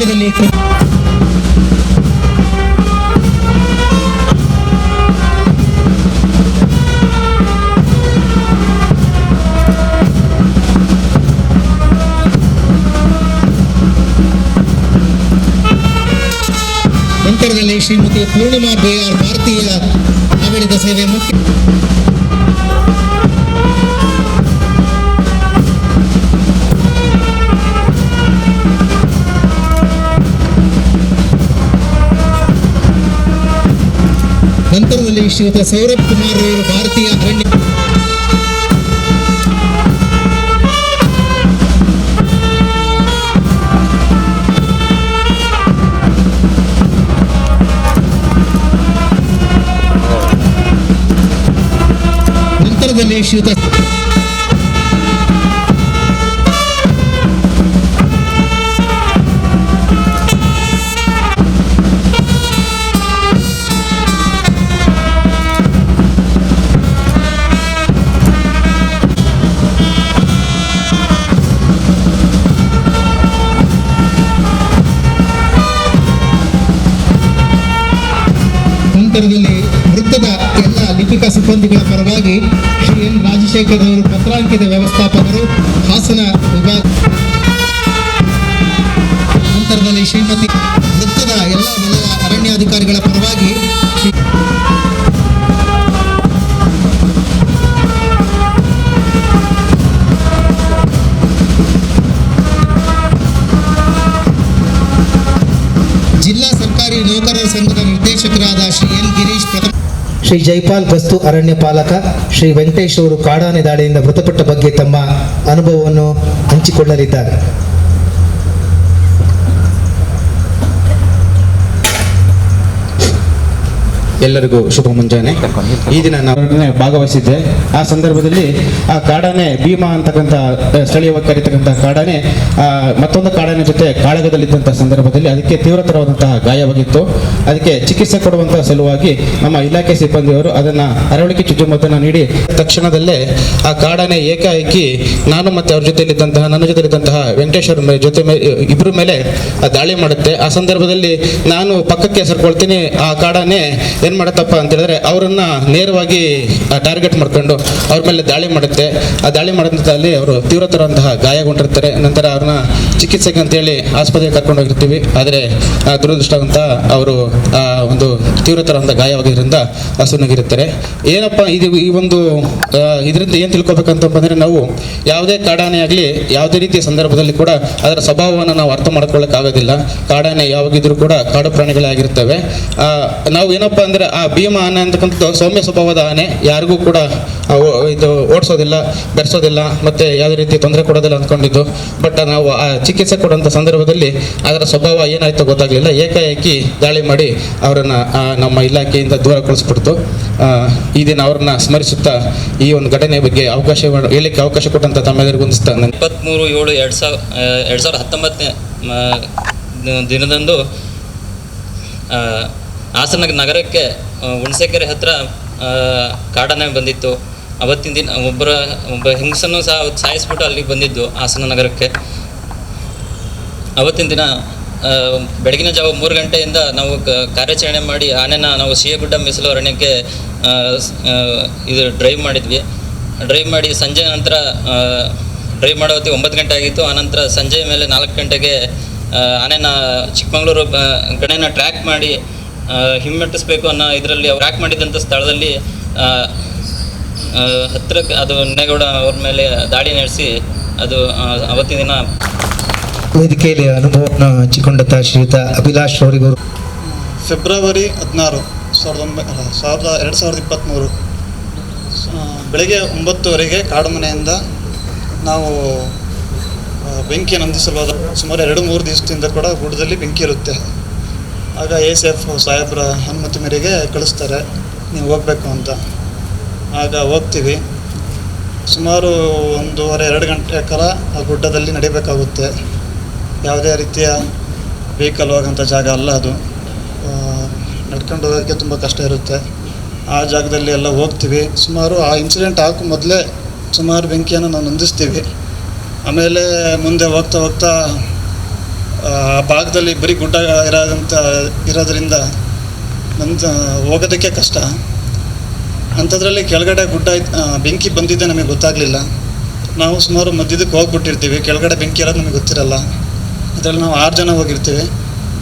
ನಂತರದಲ್ಲಿ ನಂತರದಲ್ಲಿ ಶ್ರೀಮತಿ ಪೂರ್ಣಿಮಾ ಬೇಯಾರ್ ಭಾರತೀಯ ಆಡಳಿತ ಸೇವೆ ಮುಖ್ಯ ನಂತರದಲ್ಲಿ ಶ್ರೀಯುತ ಸೌರಭ್ ಕುಮಾರ್ ಭಾರತೀಯ ಅರಣ್ಯ ನಂತರದಲ್ಲಿ ಶ್ರೀಯುತ ನಂತರದಲ್ಲಿ ವೃತ್ತದ ಎಲ್ಲ ಲಿಪಿಕ ಸಿಬ್ಬಂದಿಗಳ ಪರವಾಗಿ ಶ್ರೀ ಎನ್ ರಾಜಶೇಖರ್ ಅವರು ಪತ್ರಾಂಕಿತ ವ್ಯವಸ್ಥಾಪಕರು, ಹಾಸನ ವಿಭಾಗ ನಂತರದಲ್ಲಿ ಶ್ರೀಮತಿ ವೃತ್ತದ ಎಲ್ಲ ಅರಣ್ಯಾಧಿಕಾರಿಗಳ ಪರವಾಗಿ ಶ್ರೀ ಜೈಪಾಲ್ ಗಸ್ತು ಅರಣ್ಯ ಪಾಲಕ ಶ್ರೀ ವೆಂಕಟೇಶ್ ಅವರು ಕಾಡಾನೆ ದಾಳಿಯಿಂದ ಮೃತಪಟ್ಟ ಬಗ್ಗೆ ತಮ್ಮ ಅನುಭವವನ್ನು ಹಂಚಿಕೊಳ್ಳಲಿದ್ದಾರೆ. ಎಲ್ಲರಿಗೂ ಶುಭ ಮುಂಜಾನೆ. ಈ ದಿನ ನಾವು ಭಾಗವಹಿಸಿದ್ದೆ. ಆ ಸಂದರ್ಭದಲ್ಲಿ ಆ ಕಾಡಾನೆ ಭೀಮಾ ಅಂತಕ್ಕಂಥ ಸ್ಥಳೀಯವಾಗಿ ಕರೀತಕ್ಕಂಥ ಕಾಡಾನೆ ಮತ್ತೊಂದು ಕಾಡಾನೆ ಜೊತೆ ಕಾಳಗದಲ್ಲಿದ್ದಂಥ ಸಂದರ್ಭದಲ್ಲಿ ಅದಕ್ಕೆ ತೀವ್ರತರವಾದಂತಹ ಗಾಯವಾಗಿತ್ತು. ಅದಕ್ಕೆ ಚಿಕಿತ್ಸೆ ಕೊಡುವಂತಹ ಸಲುವಾಗಿ ನಮ್ಮ ಇಲಾಖೆ ಸಿಬ್ಬಂದಿಯವರು ಅದನ್ನ ಅರವಳಿಕೆ ಚುಚ್ಚುಮದ್ದನ್ನು ನೀಡಿ, ತಕ್ಷಣದಲ್ಲೇ ಆ ಕಾಡಾನೆ ಏಕಾಏಕಿ ನಾನು ಮತ್ತೆ ಅವ್ರ ಜೊತೆಲಿದ್ದಂತಹ ನನ್ನ ಜೊತೆಲಿದ್ದಂತಹ ವೆಂಕಟೇಶ್ವರ ಮೇ- ಜೊತೆ ಇಬ್ಬರ ಮೇಲೆ ದಾಳಿ ಮಾಡುತ್ತೆ. ಆ ಸಂದರ್ಭದಲ್ಲಿ ನಾನು ಪಕ್ಕಕ್ಕೆ ಸರ್ಕೊಳ್ತೀನಿ ಆ ಕಾಡಾನೆ ಏನ್ ಮಾಡತ್ತಪ್ಪ ಅಂತ ಹೇಳಿದ್ರೆ ಅವರನ್ನ ನೇರವಾಗಿ ಟಾರ್ಗೆಟ್ ಮಾಡ್ಕೊಂಡು ಅವ್ರ ಮೇಲೆ ದಾಳಿ ಮಾಡುತ್ತೆ. ಆ ದಾಳಿ ಮಾಡಿದಲ್ಲಿ ಅವರು ತೀವ್ರತರಂತಹ ಗಾಯಗೊಂಡಿರ್ತಾರೆ. ನಂತರ ಅವ್ರನ್ನ ಚಿಕಿತ್ಸೆಗೆ ಅಂತೇಳಿ ಆಸ್ಪತ್ರೆಗೆ ಕರ್ಕೊಂಡು ಹೋಗಿರ್ತೀವಿ. ಆದರೆ ದುರದೃಷ್ಟವಂತ ಅವರು, ಆ, ಒಂದು ತೀವ್ರತರಂತಹ ಗಾಯವಾಗಿದ್ದರಿಂದ ಹಸುನಾಗಿರುತ್ತಾರೆ ಏನಪ್ಪ, ಇದು ಈ ಒಂದು ಇದರಿಂದ ಏನು ತಿಳ್ಕೊಬೇಕಂತ ಬಂದ್ರೆ ನಾವು ಯಾವುದೇ ಕಾಡಾನೆ ಆಗಲಿ, ಯಾವುದೇ ರೀತಿಯ ಸಂದರ್ಭದಲ್ಲಿ ಕೂಡ ಅದರ ಸ್ವಭಾವವನ್ನು ನಾವು ಅರ್ಥ ಮಾಡ್ಕೊಳ್ಳೋಕ್ಕಾಗೋದಿಲ್ಲ ಕಾಡಾನೆ ಯಾವಾಗಿದ್ರೂ ಕೂಡ ಕಾಡು ಪ್ರಾಣಿಗಳೇ ಆಗಿರ್ತವೆ. ನಾವು ಏನಪ್ಪ ಅಂದರೆ ಆ ಭೀಮ ಆನೆ ಅಂತಕ್ಕಂಥದ್ದು ಸೌಮ್ಯ ಸ್ವಭಾವದ ಆನೆ. ಯಾರಿಗೂ ಕೂಡ ಇದು ಓಡಿಸೋದಿಲ್ಲ, ಬೆರೆಸೋದಿಲ್ಲ, ಮತ್ತೆ ಯಾವುದೇ ರೀತಿ ತೊಂದರೆ ಕೊಡೋದಿಲ್ಲ ಅಂದ್ಕೊಂಡಿದ್ದು. ಬಟ್ ನಾವು ಆ ಚಿಕಿತ್ಸೆ ಕೊಡುವಂಥ ಸಂದರ್ಭದಲ್ಲಿ ಅದರ ಸ್ವಭಾವ ಏನಾಯ್ತು ಗೊತ್ತಾಗಲಿಲ್ಲ. ಏಕಾಏಕಿ ದಾಳಿ ಮಾಡಿ ಅವರನ್ನು ನಮ್ಮ ಇಲಾಖೆಯಿಂದ ದೂರ ಕಳಿಸ್ಬಿಡ್ತು. ಈ ದಿನ ಅವ್ರನ್ನ ಸ್ಮರಿಸುತ್ತಾ ಈ ಒಂದು ಘಟನೆ ಬಗ್ಗೆ ಅವಕಾಶ ಹೇಳಿಕ್ಕೆ ಅವಕಾಶ ಕೊಟ್ಟಂತ ತಮ್ಮೆಲ್ಲರಿಗೂ ನಾನು ಇಪ್ಪತ್ತ್ಮೂರು ಏಳು ಎರಡು ಸಾವಿರ ಎರಡು ಸಾವಿರದ ಹತ್ತೊಂಬತ್ತನೇ ದಿನದಂದು ಹಾಸನ ನಗರಕ್ಕೆ ಹುಣಸೆಕೆರೆ ಹತ್ರ ಆ, ಕಾಡಾನೆ ಬಂದಿತ್ತು. ಅವತ್ತಿನ ದಿನ ಒಬ್ಬರ ಒಬ್ಬ ಹೆಂಗಸನ್ನು ಸಹ ಸಾಯಿಸ್ಬಿಟ್ಟು ಅಲ್ಲಿಗೆ ಬಂದಿದ್ದು ಹಾಸನ ನಗರಕ್ಕೆ. ಅವತ್ತಿನ ದಿನ ಬೆಳಗಿನ ಜಾವ ಮೂರು ಗಂಟೆಯಿಂದ ನಾವು ಕಾರ್ಯಾಚರಣೆ ಮಾಡಿ ಆನೆನ ನಾವು ಸಿಯಗುಡ್ಡ ಮೀಸಲು ಅರಣ್ಯಕ್ಕೆ ಇದು ಡ್ರೈವ್ ಮಾಡಿದ್ವಿ. ಡ್ರೈವ್ ಮಾಡಿ ಸಂಜೆ ನಂತರ ಡ್ರೈವ್ ಮಾಡೋ ಹೊತ್ತಿಗೆ ಒಂಬತ್ತು ಗಂಟೆ ಆಗಿತ್ತು. ಆನಂತರ ಸಂಜೆ ಮೇಲೆ ನಾಲ್ಕು ಗಂಟೆಗೆ ಆನೆನ ಚಿಕ್ಕಮಗಳೂರು ಕಡೆನ ಟ್ರ್ಯಾಕ್ ಮಾಡಿ ಹಿಮ್ಮೆಟ್ಟಿಸ್ಬೇಕು ಅನ್ನೋ ಇದರಲ್ಲಿ ಅವ್ರು ಟ್ರ್ಯಾಕ್ ಮಾಡಿದಂಥ ಸ್ಥಳದಲ್ಲಿ ಹತ್ತಿರಕ್ಕೆ ಅದು ನೆಗೌಡ ಅವ್ರ ಮೇಲೆ ದಾಳಿ ನಡೆಸಿ ಅದು ಅವತ್ತಿನ ದಿನ ವೇದಿಕೆಯಲ್ಲಿ ಅನುಭವವನ್ನು ಚಿಕ್ಕೊಂಡ ಶ್ರೀಯುತ ಅಭಿಲಾಷ್ ಅವರಿಗೂ ಫೆಬ್ರವರಿ ಹದಿನಾರು ಸಾವಿರದ ಒಂಬೈ ಸಾವಿರದ ಎರಡು ಸಾವಿರದ ಇಪ್ಪತ್ತ್ಮೂರು ಬೆಳಗ್ಗೆ ಒಂಬತ್ತುವರೆಗೆ ಕಾಡು ಮನೆಯಿಂದ ನಾವು ಬೆಂಕಿಯನ್ನು ಬೆಂಕಿ ನಂದಿಸಲು ಸುಮಾರು ಎರಡು ಮೂರು ದಿವಸದಿಂದ ಕೂಡ ಗುಡ್ಡದಲ್ಲಿ ಬೆಂಕಿ ಇರುತ್ತೆ. ಆಗ ಎ ಸಿ ಎಫ್ ಸಾಹೇಬ್ರ ಅನುಮತಿ ಮೇರೆಗೆ ಕಳಿಸ್ತಾರೆ, ನೀವು ಹೋಗಬೇಕು ಅಂತ. ಆಗ ಹೋಗ್ತೀವಿ. ಸುಮಾರು ಒಂದೂವರೆ, ಎರಡು ಗಂಟೆ ಕಾಲ ಆ ಗುಡ್ಡದಲ್ಲಿ ನಡಿಬೇಕಾಗುತ್ತೆ. ಯಾವುದೇ ರೀತಿಯ ವೆಹಿಕಲ್ ಹೋಗೋಂಥ ಜಾಗ ಅಲ್ಲ ಅದು. ನಡ್ಕೊಂಡು ಹೋಗೋಕ್ಕೆ ತುಂಬ ಕಷ್ಟ ಇರುತ್ತೆ. ಆ ಜಾಗದಲ್ಲಿ ಎಲ್ಲ ಹೋಗ್ತೀವಿ. ಸುಮಾರು ಆ ಇನ್ಸಿಡೆಂಟ್ ಹಾಕೋ ಮೊದಲೇ ಸುಮಾರು ಬೆಂಕಿಯನ್ನು ನಾವು ನಂದಿಸ್ತೀವಿ. ಆಮೇಲೆ ಮುಂದೆ ಹೋಗ್ತಾ ಹೋಗ್ತಾ ಆ, ಭಾಗದಲ್ಲಿ ಬರೀ ಗುಡ್ಡ ಇರೋದಂಥ ಇರೋದ್ರಿಂದ ನಂತ ಹೋಗೋದಕ್ಕೆ ಕಷ್ಟ. ಅಂಥದ್ರಲ್ಲಿ ಕೆಳಗಡೆ ಗುಡ್ಡ ಬೆಂಕಿ ಬಂದಿದ್ದೆ ನಮಗೆ ಗೊತ್ತಾಗಲಿಲ್ಲ. ನಾವು ಸುಮಾರು ಮಧ್ಯದಕ್ಕೆ ಹೋಗ್ಬಿಟ್ಟಿರ್ತೀವಿ. ಕೆಳಗಡೆ ಬೆಂಕಿ ಇರೋದು ನಮಗೆ ಗೊತ್ತಿರಲ್ಲ. ಅದರಲ್ಲಿ ನಾವು ಆರು ಜನ ಹೋಗಿರ್ತೀವಿ.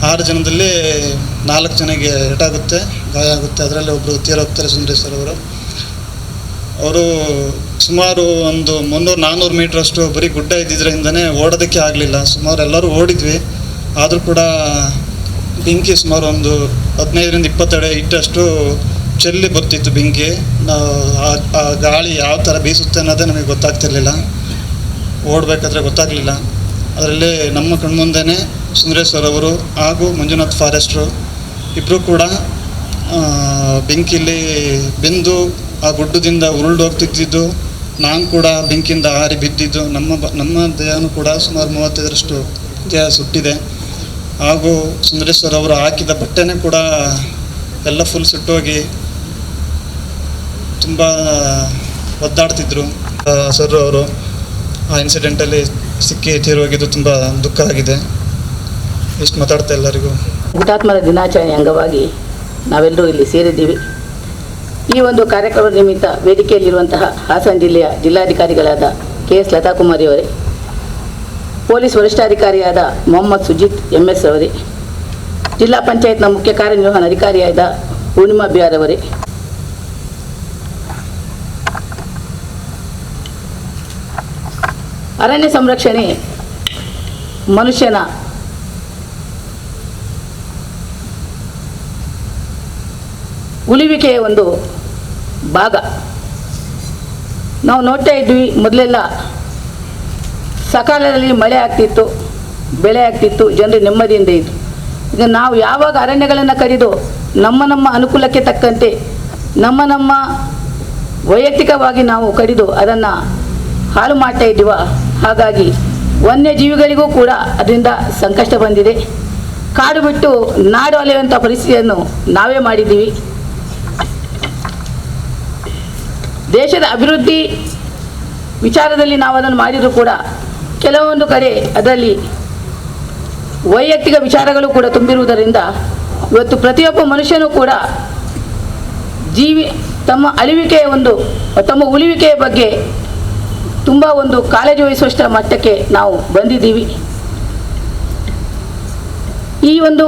ಆರು ಜನದಲ್ಲಿ ನಾಲ್ಕು ಜನಕ್ಕೆ ಏಟಾಗುತ್ತೆ ಗಾಯ ಆಗುತ್ತೆ. ಅದರಲ್ಲಿ ಒಬ್ಬರು ತೀರೋಗ್ತಾರೆ ಸುಂದರೇಶ್ ಸರ್ ಅವರು. ಅವರು ಸುಮಾರು ಒಂದು ಮುನ್ನೂರು ನಾನ್ನೂರು ಮೀಟ್ರಷ್ಟು ಬರೀ ಗುಡ್ಡ ಇದ್ದಿದ್ದರಿಂದನೇ ಓಡೋದಕ್ಕೆ ಆಗಲಿಲ್ಲ. ಸುಮಾರು ಎಲ್ಲರೂ ಓಡಿದ್ವಿ. ಆದರೂ ಕೂಡ ಬೆಂಕಿ ಸುಮಾರು ಒಂದು ಹದಿನೈದರಿಂದ ಇಪ್ಪತ್ತೆರಡು ಇಟ್ಟಷ್ಟು ಚೆಲ್ಲಿ ಬರ್ತಿತ್ತು ಬೆಂಕಿ. ಆ- ಗಾಳಿ ಯಾವ ಥರ ಬೀಸುತ್ತೆ ಅನ್ನೋದೇ ನಮಗೆ ಗೊತ್ತಾಗ್ತಿರಲಿಲ್ಲ. ಓಡಬೇಕಾದ್ರೆ ಗೊತ್ತಾಗಲಿಲ್ಲ. ಅದರಲ್ಲಿ ನಮ್ಮ ಕಣ್ಮುಂದೆನೇ ಸುಂದರೇಶ್ವರ್ ಅವರು ಹಾಗೂ ಮಂಜುನಾಥ್ ಫಾರೆಸ್ಟ್ರು ಇಬ್ಬರು ಕೂಡ ಬೆಂಕಿಲಿ ಬೆಂದು ಆ ಗುಡ್ಡದಿಂದ ಉರುಳ್ದು ಹೋಗ್ತಿದ್ದಿದ್ದು ನಾನು ಕೂಡ ಬೆಂಕಿಯಿಂದ ಹಾರಿ ಬಿದ್ದಿದ್ದು, ನಮ್ಮ ನಮ್ಮ ದೇಹನೂ ಕೂಡ ಸುಮಾರು ಮೂವತ್ತೈದರಷ್ಟು ದೇಹ ಸುಟ್ಟಿದೆ. ಹಾಗೂ ಸುಂದರೇಶ್ ಸರ್ ಅವರು ಹಾಕಿದ ಬಟ್ಟೆನೇ ಕೂಡ ಎಲ್ಲ ಫುಲ್ ಸುಟ್ಟೋಗಿ ತುಂಬ ಒದ್ದಾಡ್ತಿದ್ರು. ಸರ್ ಅವರು ಆ ಇನ್ಸಿಡೆಂಟಲ್ಲಿ ಸಿಕ್ಕಿ ತೀರೋಗಿದ್ದು ತುಂಬ ದುಃಖ ಆಗಿದೆ. ಇಷ್ಟು ಮಾತಾಡ್ತಾ ಎಲ್ಲರಿಗೂ. ಹುತಾತ್ಮರ ದಿನಾಚರಣೆ ಅಂಗವಾಗಿ ನಾವೆಲ್ಲರೂ ಇಲ್ಲಿ ಸೇರಿದ್ದೀವಿ. ಈ ಒಂದು ಕಾರ್ಯಕ್ರಮದ ನಿಮಿತ್ತ ವೇದಿಕೆಯಲ್ಲಿರುವಂತಹ ಹಾಸನ ಜಿಲ್ಲೆಯ ಜಿಲ್ಲಾಧಿಕಾರಿಗಳಾದ ಕೆ ಎಸ್ ಲತಾಕುಮಾರಿ ಅವರೇ, ಪೊಲೀಸ್ ವರಿಷ್ಠಾಧಿಕಾರಿಯಾದ ಮೊಹಮ್ಮದ್ ಸುಜಿತ್ ಎಂ ಎಸ್ ಅವರೇ, ಜಿಲ್ಲಾ ಪಂಚಾಯತ್ನ ಮುಖ್ಯ ಕಾರ್ಯನಿರ್ವಹಣಾಧಿಕಾರಿಯಾದ ಪೂರ್ಣಿಮಾ ಬಿಆರ್ ಅವರೇ. ಅರಣ್ಯ ಸಂರಕ್ಷಣೆ ಮನುಷ್ಯನ ಉಳಿವಿಕೆಯ ಒಂದು ಭಾಗ. ನಾವು ನೋಡ್ತಾ ಇದ್ವಿ ಮೊದಲೆಲ್ಲ ಸಕಾಲದಲ್ಲಿ ಮಳೆ ಆಗ್ತಿತ್ತು, ಬೆಳೆ ಆಗ್ತಿತ್ತು, ಜನರು ನೆಮ್ಮದಿಯಿಂದ ಇದ್ದು ಈಗ ನಾವು ಯಾವಾಗ ಅರಣ್ಯಗಳನ್ನು ಕರೆದು ನಮ್ಮ ನಮ್ಮ ಅನುಕೂಲಕ್ಕೆ ತಕ್ಕಂತೆ, ನಮ್ಮ ನಮ್ಮ ವೈಯಕ್ತಿಕವಾಗಿ ನಾವು ಕಡಿದು ಅದನ್ನು ಹಾಳು ಮಾಡ್ತಾ ಇದ್ದೀವ? ಹಾಗಾಗಿ ವನ್ಯಜೀವಿಗಳಿಗೂ ಕೂಡ ಅದರಿಂದ ಸಂಕಷ್ಟ ಬಂದಿದೆ. ಕಾಡು ಬಿಟ್ಟು ನಾಡು ಅಲೆಯುವಂಥ ಪರಿಸ್ಥಿತಿಯನ್ನು ನಾವೇ ಮಾಡಿದ್ದೀವಿ. ದೇಶದ ಅಭಿವೃದ್ಧಿ ವಿಚಾರದಲ್ಲಿ ನಾವು ಅದನ್ನು ಮಾಡಿದರೂ ಕೂಡ ಕೆಲವೊಂದು ಕಡೆ ಅದರಲ್ಲಿ ವೈಯಕ್ತಿಕ ವಿಚಾರಗಳು ಕೂಡ ತುಂಬಿರುವುದರಿಂದ ಇವತ್ತು ಪ್ರತಿಯೊಬ್ಬ ಮನುಷ್ಯನೂ ಕೂಡ ಜೀವಿ ತಮ್ಮ ಅಳಿವಿಕೆಯ ಒಂದು, ತಮ್ಮ ಉಳಿವಿಕೆಯ ಬಗ್ಗೆ ತುಂಬ ಒಂದು ಕಾಳಜಿ ವಹಿಸುವಷ್ಟರ ಮಟ್ಟಕ್ಕೆ ನಾವು ಬಂದಿದ್ದೀವಿ. ಈ ಒಂದು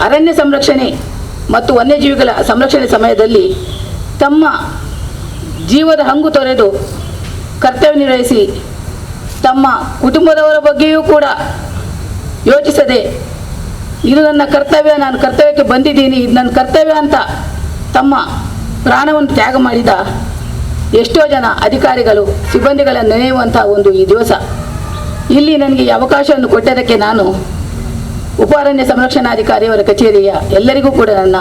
ಅರಣ್ಯ ಸಂರಕ್ಷಣೆ ಮತ್ತು ವನ್ಯಜೀವಿಗಳ ಸಂರಕ್ಷಣೆ ಸಮಯದಲ್ಲಿ ತಮ್ಮ ಜೀವದ ಹಂಗು ತೊರೆದು ಕರ್ತವ್ಯ ನಿರ್ವಹಿಸಿ ತಮ್ಮ ಕುಟುಂಬದವರ ಬಗ್ಗೆಯೂ ಕೂಡ ಯೋಚಿಸದೆ, ಇದು ನನ್ನ ಕರ್ತವ್ಯ, ನಾನು ಕರ್ತವ್ಯಕ್ಕೆ ಬಂದಿದ್ದೀನಿ, ಇದು ನನ್ನ ಕರ್ತವ್ಯ ಅಂತ ತಮ್ಮ ಪ್ರಾಣವನ್ನು ತ್ಯಾಗ ಮಾಡಿದ ಎಷ್ಟೋ ಜನ ಅಧಿಕಾರಿಗಳು, ಸಿಬ್ಬಂದಿಗಳನ್ನು ನೆನೆಯುವಂಥ ಒಂದು ಈ ದಿವಸ. ಇಲ್ಲಿ ನನಗೆ ಅವಕಾಶವನ್ನು ಕೊಟ್ಟದಕ್ಕೆ ನಾನು ಉಪಾರಣ್ಯ ಸಂರಕ್ಷಣಾಧಿಕಾರಿಯವರ ಕಚೇರಿಯ ಎಲ್ಲರಿಗೂ ಕೂಡ ನನ್ನ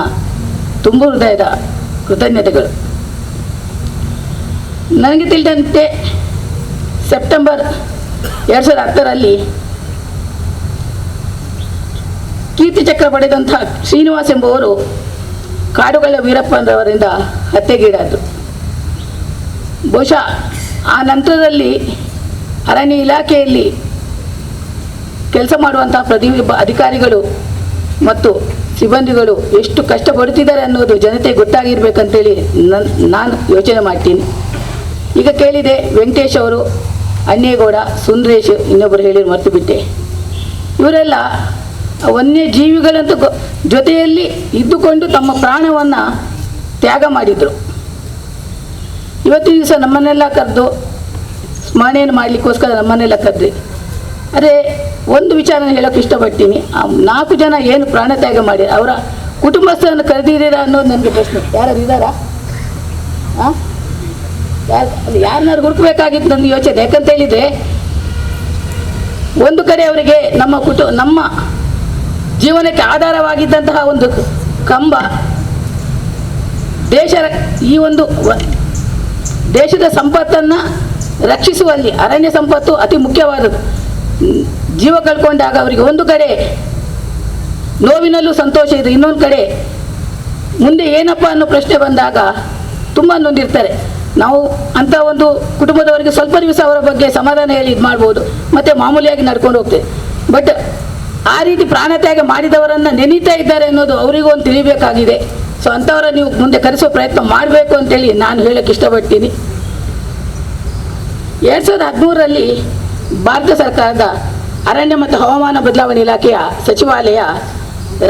ತುಂಬು ಹೃದಯದ ಕೃತಜ್ಞತೆಗಳು. ನನಗೆ ತಿಳಿದಂತೆ ಸೆಪ್ಟೆಂಬರ್ ಎರಡು ಸಾವಿರದ ಹತ್ತರಲ್ಲಿ ಕೀರ್ತಿ ಚಕ್ರ ಪಡೆದಂಥ ಶ್ರೀನಿವಾಸ್ ಎಂಬುವರು ಕಾಡುಗಳ ವೀರಪ್ಪನವರಿಂದ ಹತ್ಯೆಗೀಡಾದರು. ಬಹುಶಃ ಆ ನಂತರದಲ್ಲಿ ಅರಣ್ಯ ಇಲಾಖೆಯಲ್ಲಿ ಕೆಲಸ ಮಾಡುವಂಥ ಪ್ರತಿಯೊಬ್ಬ ಅಧಿಕಾರಿಗಳು ಮತ್ತು ಸಿಬ್ಬಂದಿಗಳು ಎಷ್ಟು ಕಷ್ಟಪಡುತ್ತಿದ್ದಾರೆ ಅನ್ನೋದು ಜನತೆ ಗೊತ್ತಾಗಿರ್ಬೇಕಂತೇಳಿ ನನ್, ನಾನು ಯೋಚನೆ ಮಾಡ್ತೀನಿ. ಈಗ ಕೇಳಿದೆ ವೆಂಕಟೇಶ್ ಅವರು ಅನ್ನೇಗೌಡ ಸುಂದರೇಶ್ ಇನ್ನೊಬ್ಬರು ಹೇಳಿ ಮರೆತು ಬಿಟ್ಟೆ. ಇವರೆಲ್ಲ ವನ್ಯ ಜೀವಿಗಳಂತ ಜೊತೆಯಲ್ಲಿ ಇದ್ದುಕೊಂಡು ತಮ್ಮ ಪ್ರಾಣವನ್ನು ತ್ಯಾಗ ಮಾಡಿದರು. ಇವತ್ತಿನ ದಿವಸ ನಮ್ಮನ್ನೆಲ್ಲ ಕರೆದು, ಸ್ಮರಣೆಯನ್ನು ಮಾಡಲಿಕ್ಕೋಸ್ಕರ ನಮ್ಮನ್ನೆಲ್ಲ ಕರೆದ್ರಿ ಅದೇ ಒಂದು ವಿಚಾರ ಹೇಳೋಕೆ ಇಷ್ಟಪಡ್ತೀನಿ. ನಾಲ್ಕು ಜನ ಏನು ಪ್ರಾಣ ತ್ಯಾಗ ಮಾಡಿ, ಅವರ ಕುಟುಂಬಸ್ಥರನ್ನು ಕರೆದಿದ್ದೀರಾ ಅನ್ನೋದು ನನಗೆ ಪ್ರಶ್ನೆ. ಯಾರು ಇದ್ದಾರಾ? ಅಲ್ಲಿ ಯಾರನ್ನಾರು ಹುಡುಕಬೇಕಾಗಿತ್ತು ನನ್ನ ಯೋಚನೆ. ಯಾಕಂತ ಹೇಳಿದರೆ, ಒಂದು ಕಡೆ ಅವರಿಗೆ ನಮ್ಮ ಕುಟು, ನಮ್ಮ ಜೀವನಕ್ಕೆ ಆಧಾರವಾಗಿದ್ದಂತಹ ಒಂದು ಕಂಬ, ದೇಶ ಈ ಒಂದು ದೇಶದ ಸಂಪತ್ತನ್ನು ರಕ್ಷಿಸುವಲ್ಲಿ ಅರಣ್ಯ ಸಂಪತ್ತು ಅತಿ ಮುಖ್ಯವಾದದ್ದು. ಜೀವ ಕಳ್ಕೊಂಡಾಗ ಅವರಿಗೆ ಒಂದು ಕಡೆ ನೋವಿನಲ್ಲೂ ಸಂತೋಷ ಇದೆ, ಇನ್ನೊಂದು ಕಡೆ ಮುಂದೆ ಏನಪ್ಪ ಅನ್ನೋ ಪ್ರಶ್ನೆ ಬಂದಾಗ ತುಂಬ ನೊಂದಿರ್ತಾರೆ. ನಾವು ಅಂಥ ಒಂದು ಕುಟುಂಬದವರಿಗೆ ಸ್ವಲ್ಪ ದಿವಸ ಅವರ ಬಗ್ಗೆ ಸಮಾಧಾನ ಹೇಳಿ ಇದು ಮಾಡ್ಬೋದು, ಮತ್ತು ಮಾಮೂಲಿಯಾಗಿ ನಡ್ಕೊಂಡು ಹೋಗ್ತೇವೆ. ಬಟ್ ಆ ರೀತಿ ಪ್ರಾಣತ್ಯಾಗ ಮಾಡಿದವರನ್ನು ನೆನೀತಾ ಇದ್ದಾರೆ ಅನ್ನೋದು ಅವರಿಗೂ ಒಂದು ತಿಳಿಬೇಕಾಗಿದೆ. ಸೊ ಅಂಥವರ ನೀವು ಮುಂದೆ ಕರೆಸೋ ಪ್ರಯತ್ನ ಮಾಡಬೇಕು ಅಂತೇಳಿ ನಾನು ಹೇಳಕ್ಕೆ ಇಷ್ಟಪಡ್ತೀನಿ. ಎರಡು ಸಾವಿರದ ಹದಿಮೂರರಲ್ಲಿ ಭಾರತ ಸರ್ಕಾರದ ಅರಣ್ಯ ಮತ್ತು ಹವಾಮಾನ ಬದಲಾವಣೆ ಇಲಾಖೆಯ ಸಚಿವಾಲಯ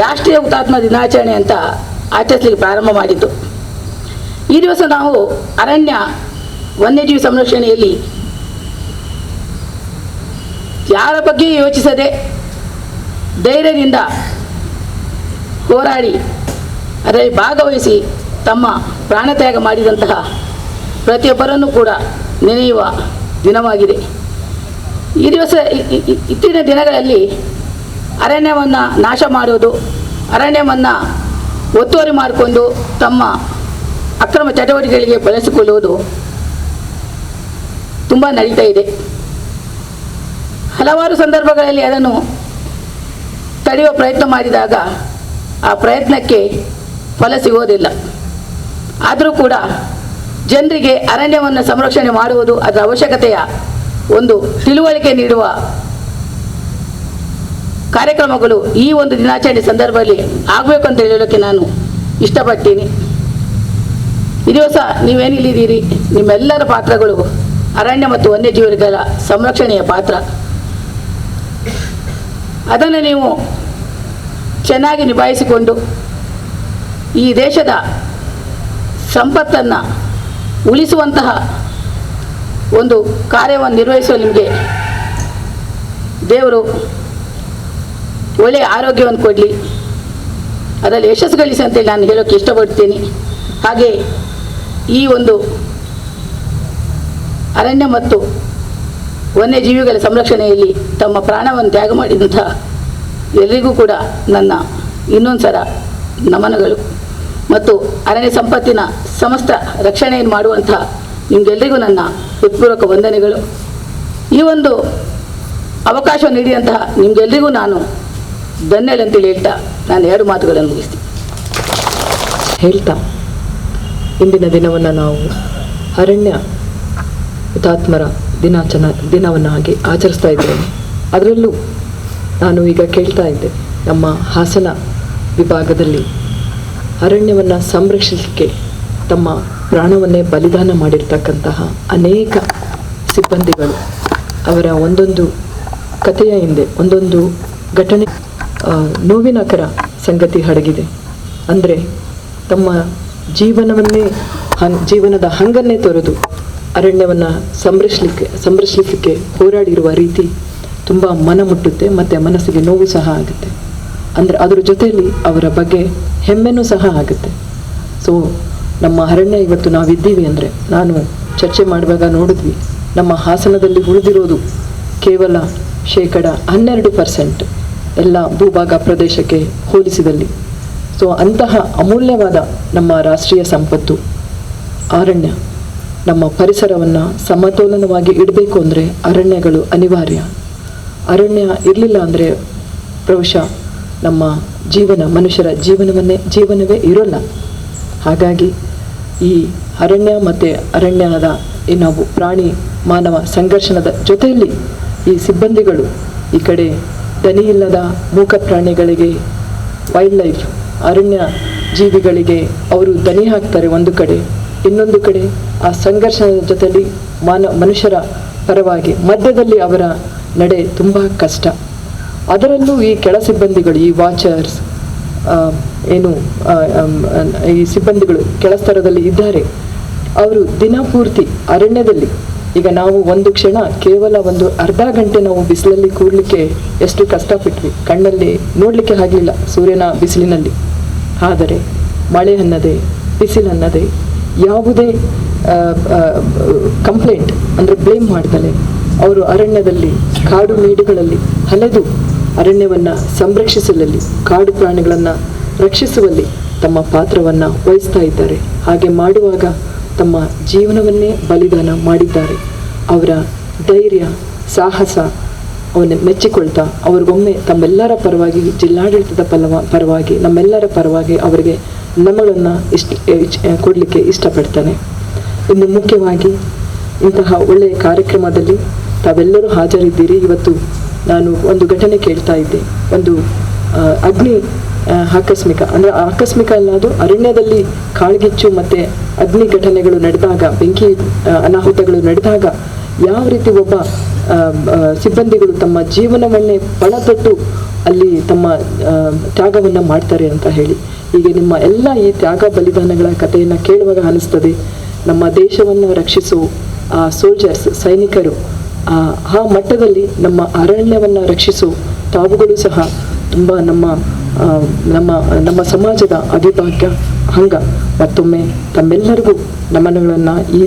ರಾಷ್ಟ್ರೀಯ ಹುತಾತ್ಮ ದಿನಾಚರಣೆ ಅಂತ ಆಚರಿಸಲಿಕ್ಕೆ ಪ್ರಾರಂಭ ಮಾಡಿದ್ದು. ಈ ದಿವಸ ನಾವು ಅರಣ್ಯ ವನ್ಯಜೀವಿ ಸಂರಕ್ಷಣೆಯಲ್ಲಿ ಯಾರ ಬಗ್ಗೆ ಯೋಚಿಸದೆ ಧೈರ್ಯದಿಂದ ಹೋರಾಡಿ ಅದರಲ್ಲಿ ಭಾಗವಹಿಸಿ ತಮ್ಮ ಪ್ರಾಣತ್ಯಾಗ ಮಾಡಿದಂತಹ ಪ್ರತಿಯೊಬ್ಬರನ್ನು ಕೂಡ ನೆನೆಯುವ ದಿನವಾಗಿದೆ. ಈ ದಿವಸ ಇತ್ತೀನ ದಿನಗಳಲ್ಲಿ ಅರಣ್ಯವನ್ನು ನಾಶ ಮಾಡೋದು ಅರಣ್ಯವನ್ನು ಒತ್ತುವರಿ ಮಾಡಿಕೊಂಡು ತಮ್ಮ ಅಕ್ರಮ ಚಟುವಟಿಕೆಗಳಿಗೆ ಬಳಸಿಕೊಳ್ಳುವುದು ತುಂಬ ನಡೀತಾ ಇದೆ. ಹಲವಾರು ಸಂದರ್ಭಗಳಲ್ಲಿ ಅದನ್ನು ತಡೆಯುವ ಪ್ರಯತ್ನ ಮಾಡಿದಾಗ ಆ ಪ್ರಯತ್ನಕ್ಕೆ ಫಲ ಸಿಗೋದಿಲ್ಲ. ಆದರೂ ಕೂಡ ಜನರಿಗೆ ಅರಣ್ಯವನ್ನು ಸಂರಕ್ಷಣೆ ಮಾಡುವುದು ಅದರ ಅವಶ್ಯಕತೆಯ ಒಂದು ತಿಳುವಳಿಕೆ ನೀಡುವ ಕಾರ್ಯಕ್ರಮಗಳು ಈ ಒಂದು ದಿನಾಚರಣೆ ಸಂದರ್ಭದಲ್ಲಿ ಆಗಬೇಕು ಅಂತ ಹೇಳೋಕ್ಕೆ ನಾನು ಇಷ್ಟಪಡ್ತೀನಿ. ಈ ದಿವಸ ನೀವೇನಿಲ್ಲಿದ್ದೀರಿ? ನಿಮ್ಮೆಲ್ಲರ ಪಾತ್ರಗಳು ಅರಣ್ಯ ಮತ್ತು ವನ್ಯಜೀವಿಗಳ ಸಂರಕ್ಷಣೆಯ ಪಾತ್ರ. ಅದನ್ನು ನೀವು ಚೆನ್ನಾಗಿ ನಿಭಾಯಿಸಿಕೊಂಡು ಈ ದೇಶದ ಸಂಪತ್ತನ್ನು ಉಳಿಸುವಂತಹ ಒಂದು ಕಾರ್ಯವನ್ನು ನಿರ್ವಹಿಸುವ ನಿಮಗೆ ದೇವರು ಒಳ್ಳೆಯ ಆರೋಗ್ಯವನ್ನು ಕೊಡಲಿ. ಅದರಲ್ಲಿ ಯಶಸ್ಸು ಗಳಿಸಿ ಅಂತೇಳಿ ನಾನು ಹೇಳೋಕ್ಕೆ ಇಷ್ಟಪಡ್ತೀನಿ. ಹಾಗೆ ಈ ಒಂದು ಅರಣ್ಯ ಮತ್ತು ವನ್ಯಜೀವಿಗಳ ಸಂರಕ್ಷಣೆಯಲ್ಲಿ ತಮ್ಮ ಪ್ರಾಣವನ್ನು ತ್ಯಾಗ ಮಾಡಿದಂಥ ಎಲ್ಲರಿಗೂ ಕೂಡ ನನ್ನ ಇನ್ನೊಂದು ಸಲ ನಮನಗಳು. ಮತ್ತು ಅರಣ್ಯ ಸಂಪತ್ತಿನ ಸಮಸ್ತ ರಕ್ಷಣೆಯನ್ನು ಮಾಡುವಂತಹ ನಿಮಗೆಲ್ಲರಿಗೂ ನನ್ನ ಹೃತ್ಪೂರ್ವಕ ವಂದನೆಗಳು. ಈ ಒಂದು ಅವಕಾಶ ನೀಡಿದಂತಹ ನಿಮಗೆಲ್ಲರಿಗೂ ನಾನು ಧನ್ಯಳಂತೇಳಿ ಹೇಳ್ತಾ ನಾನು ಎರಡು ಮಾತುಗಳನ್ನು ಮುಗಿಸ್ತೀನಿ. ಹೇಳ್ತಾ, ಇಂದಿನ ದಿನವನ್ನು ನಾವು ಅರಣ್ಯ ಹುತಾತ್ಮರ ದಿನಾಚನ ದಿನವನ್ನು ಹಾಗೆ ಆಚರಿಸ್ತಾ ಇದ್ದೇವೆ. ಅದರಲ್ಲೂ ನಾನು ಈಗ ಕೇಳ್ತಾ ಇದ್ದೆ, ನಮ್ಮ ಹಾಸನ ವಿಭಾಗದಲ್ಲಿ ಅರಣ್ಯವನ್ನು ಸಂರಕ್ಷಿಸಲಿಕ್ಕೆ ತಮ್ಮ ಪ್ರಾಣವನ್ನೇ ಬಲಿದಾನ ಮಾಡಿರ್ತಕ್ಕಂತಹ ಅನೇಕ ಸಿಬ್ಬಂದಿಗಳು ಅವರ ಒಂದೊಂದು ಕಥೆಯ ಹಿಂದೆ, ಒಂದೊಂದು ಘಟನೆ ನೋವಿನಕರ ಸಂಗತಿ ಅಡಗಿದೆ ಅಂದರೆ ತಮ್ಮ ಜೀವನವನ್ನೇ ಜೀವನದ ಹಂಗನ್ನೇ ತೊರೆದು ಅರಣ್ಯವನ್ನು ಸಂರಕ್ಷಲಿಕ್ಕೆ ಸಂರಕ್ಷಿಸಲಿಕ್ಕೆ ಹೋರಾಡಿರುವ ರೀತಿ ತುಂಬ ಮನ ಮುಟ್ಟುತ್ತೆ, ಮತ್ತು ಮನಸ್ಸಿಗೆ ನೋವು ಸಹ ಆಗುತ್ತೆ. ಅಂದರೆ ಅದರ ಜೊತೆಯಲ್ಲಿ ಅವರ ಬಗ್ಗೆ ಹೆಮ್ಮೆನೂ ಸಹ ಆಗುತ್ತೆ. ಸೊ ನಮ್ಮ ಅರಣ್ಯ ಇವತ್ತು ನಾವಿದ್ದೀವಿ ಅಂದರೆ ನಾನು ಚರ್ಚೆ ಮಾಡುವಾಗ ನೋಡಿದ್ವಿ. ನಮ್ಮ ಹಾಸನದಲ್ಲಿ ಉಳಿದಿರೋದು ಕೇವಲ ಶೇಕಡ ಹನ್ನೆರಡು ಪರ್ಸೆಂಟ್ ಎಲ್ಲ ಭೂಭಾಗ ಪ್ರದೇಶಕ್ಕೆ ಹೋಲಿಸಿದಲ್ಲಿ. ಸೊ ಅಂತಹ ಅಮೂಲ್ಯವಾದ ನಮ್ಮ ರಾಷ್ಟ್ರೀಯ ಸಂಪತ್ತು, ಅರಣ್ಯ, ನಮ್ಮ ಪರಿಸರವನ್ನು ಸಮತೋಲನವಾಗಿ ಇಡಬೇಕು ಅಂದರೆ ಅರಣ್ಯಗಳು ಅನಿವಾರ್ಯ. ಅರಣ್ಯ ಇರಲಿಲ್ಲ ಅಂದರೆ ಬಹುಶಃ ನಮ್ಮ ಜೀವನ ಮನುಷ್ಯರ ಜೀವನವನ್ನೇ, ಜೀವನವೇ ಇರೋಲ್ಲ. ಹಾಗಾಗಿ ಈ ಅರಣ್ಯ ಮತ್ತು ಅರಣ್ಯದ ನಾವು ಪ್ರಾಣಿ ಮಾನವ ಸಂಘರ್ಷಣದ ಜೊತೆಯಲ್ಲಿ ಈ ಸಿಬ್ಬಂದಿಗಳು ಈ ಕಡೆ ದನಿ ಇಲ್ಲದ ಮೂಕ ಪ್ರಾಣಿಗಳಿಗೆ ವೈಲ್ಡ್ ಲೈಫ್ ಅರಣ್ಯ ಜೀವಿಗಳಿಗೆ ಅವರು ದನಿ ಹಾಕ್ತಾರೆ ಒಂದು ಕಡೆ. ಇನ್ನೊಂದು ಕಡೆ ಆ ಸಂಘರ್ಷದ ಜೊತೆಯಲ್ಲಿ ಮಾನ, ಮನುಷ್ಯರ ಪರವಾಗಿ ಮಧ್ಯದಲ್ಲಿ ಅವರ ನಡೆ ತುಂಬ ಕಷ್ಟ. ಅದರಲ್ಲೂ ಈ ಕೆಳ ಸಿಬ್ಬಂದಿಗಳು, ಈ ವಾಚರ್ಸ್ ಏನು ಈ ಸಿಬ್ಬಂದಿಗಳು ಕೆಳ ಸ್ತರದಲ್ಲಿ ಇದ್ದಾರೆ. ಅವರು ದಿನಪೂರ್ತಿ ಅರಣ್ಯದಲ್ಲಿ, ಈಗ ನಾವು ಒಂದು ಕ್ಷಣ ಕೇವಲ ಒಂದು ಅರ್ಧ ಗಂಟೆ ನಾವು ಬಿಸಿಲಲ್ಲಿ ಕೂರ್ಲಿಕ್ಕೆ ಎಷ್ಟು ಕಷ್ಟಪಟ್ವಿ. ಕಣ್ಣಲ್ಲಿ ನೋಡಲಿಕ್ಕೆ ಆಗಲಿಲ್ಲ ಸೂರ್ಯನ ಬಿಸಿಲಿನಲ್ಲಿ. ಆದರೆ ಮಳೆ ಅನ್ನದೇ ಬಿಸಿಲನ್ನದೆ ಯಾವುದೇ ಕಂಪ್ಲೇಂಟ್ ಅಂದರೆ ಬ್ಲೇಮ್ ಮಾಡ್ದಲೆ ಅವರು ಅರಣ್ಯದಲ್ಲಿ, ಕಾಡು ಮೇಡುಗಳಲ್ಲಿ ಅಲೆದು ಅರಣ್ಯವನ್ನು ಸಂರಕ್ಷಿಸಲಲ್ಲಿ, ಕಾಡು ಪ್ರಾಣಿಗಳನ್ನು ರಕ್ಷಿಸುವಲ್ಲಿ ತಮ್ಮ ಪಾತ್ರವನ್ನು ವಹಿಸ್ತಾ ಇದ್ದಾರೆ. ಹಾಗೆ ಮಾಡುವಾಗ ತಮ್ಮ ಜೀವನವನ್ನೇ ಬಲಿದಾನ ಮಾಡಿದ್ದಾರೆ. ಅವರ ಧೈರ್ಯ, ಸಾಹಸ ಅವನ್ನ ಮೆಚ್ಚಿಕೊಳ್ತಾ ಅವ್ರಿಗೊಮ್ಮೆ ತಮ್ಮೆಲ್ಲರ ಪರವಾಗಿ, ಜಿಲ್ಲಾಡಳಿತದ ಪರವ ಪರವಾಗಿ, ನಮ್ಮೆಲ್ಲರ ಪರವಾಗಿ ಅವರಿಗೆ ನಮಗಳನ್ನು ಇಷ್ಟ ಕೊಡಲಿಕ್ಕೆ ಇಷ್ಟಪಡ್ತಾನೆ. ಇನ್ನು ಮುಖ್ಯವಾಗಿ ಇಂತಹ ಒಳ್ಳೆಯ ಕಾರ್ಯಕ್ರಮದಲ್ಲಿ ತಾವೆಲ್ಲರೂ ಹಾಜರಿದ್ದೀರಿ. ಇವತ್ತು ನಾನು ಒಂದು ಘಟನೆ ಕೇಳ್ತಾ ಇದ್ದೆ. ಒಂದು ಅಗ್ನಿ ಆಕಸ್ಮಿಕ, ಅಂದರೆ ಆಕಸ್ಮಿಕ ಅದು ಅರಣ್ಯದಲ್ಲಿ ಕಾಳ್ಗಿಚ್ಚು ಮತ್ತು ಅಗ್ನಿ ಘಟನೆಗಳು ನಡೆದಾಗ, ಬೆಂಕಿ ಅನಾಹುತಗಳು ನಡೆದಾಗ ಯಾವ ರೀತಿ ಒಬ್ಬ ಸಿಬ್ಬಂದಿಗಳು ತಮ್ಮ ಜೀವನವನ್ನೇ ಪಣತೊಟ್ಟು ಅಲ್ಲಿ ತಮ್ಮ ತ್ಯಾಗವನ್ನು ಮಾಡ್ತಾರೆ ಅಂತ ಹೇಳಿ. ಹೀಗೆ ನಿಮ್ಮ ಎಲ್ಲ ಈ ತ್ಯಾಗ ಬಲಿದಾನಗಳ ಕಥೆಯನ್ನು ಕೇಳುವಾಗ ಅನಿಸ್ತದೆ. ನಮ್ಮ ದೇಶವನ್ನು ರಕ್ಷಿಸೋ ಆ ಸೋಲ್ಜರ್ಸ್ ಸೈನಿಕರು. ಆ ಮಟ್ಟದಲ್ಲಿ ನಮ್ಮ ಅರಣ್ಯವನ್ನು ರಕ್ಷಿಸೋ. ತಾವುಗಳು ಸಹ ತುಂಬ ನಮ್ಮ ನಮ್ಮ ನಮ್ಮ ಸಮಾಜದ ಅವಿಭಾಗ್ಯ ಅಂಗ. ಮತ್ತೊಮ್ಮೆ ತಮ್ಮೆಲ್ಲರಿಗೂ ನಮನಗಳನ್ನು ಈ